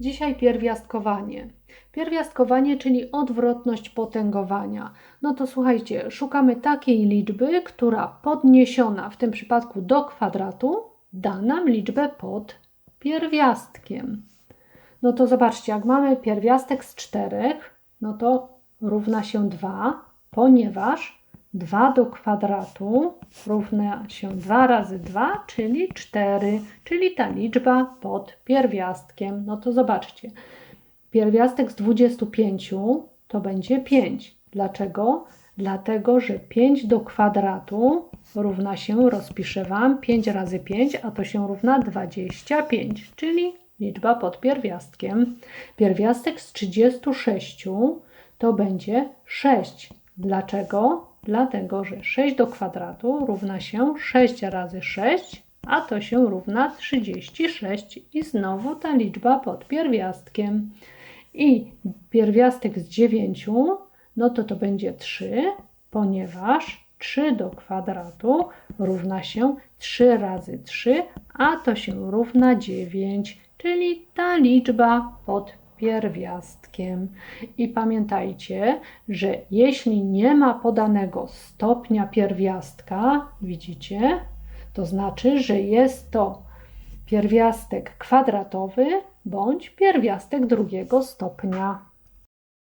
Dzisiaj pierwiastkowanie. Pierwiastkowanie, czyli odwrotność potęgowania. No to słuchajcie, szukamy takiej liczby, która podniesiona w tym przypadku do kwadratu da nam liczbę pod pierwiastkiem. No to zobaczcie, jak mamy pierwiastek z czterech, no to równa się 2, ponieważ 2 do kwadratu równa się 2 razy 2, czyli 4, czyli ta liczba pod pierwiastkiem. No to zobaczcie, pierwiastek z 25 to będzie 5. Dlaczego? Dlatego, że 5 do kwadratu równa się, rozpiszę Wam, 5 razy 5, a to się równa 25, czyli liczba pod pierwiastkiem. Pierwiastek z 36 to będzie 6. Dlaczego? Dlatego, że 6 do kwadratu równa się 6 razy 6, a to się równa 36 i znowu ta liczba pod pierwiastkiem. I pierwiastek z 9, no to to będzie 3, ponieważ 3 do kwadratu równa się 3 razy 3, a to się równa 9, czyli ta liczba pod pierwiastkiem. I pamiętajcie, że jeśli nie ma podanego stopnia pierwiastka, widzicie, to znaczy, że jest to pierwiastek kwadratowy bądź pierwiastek drugiego stopnia.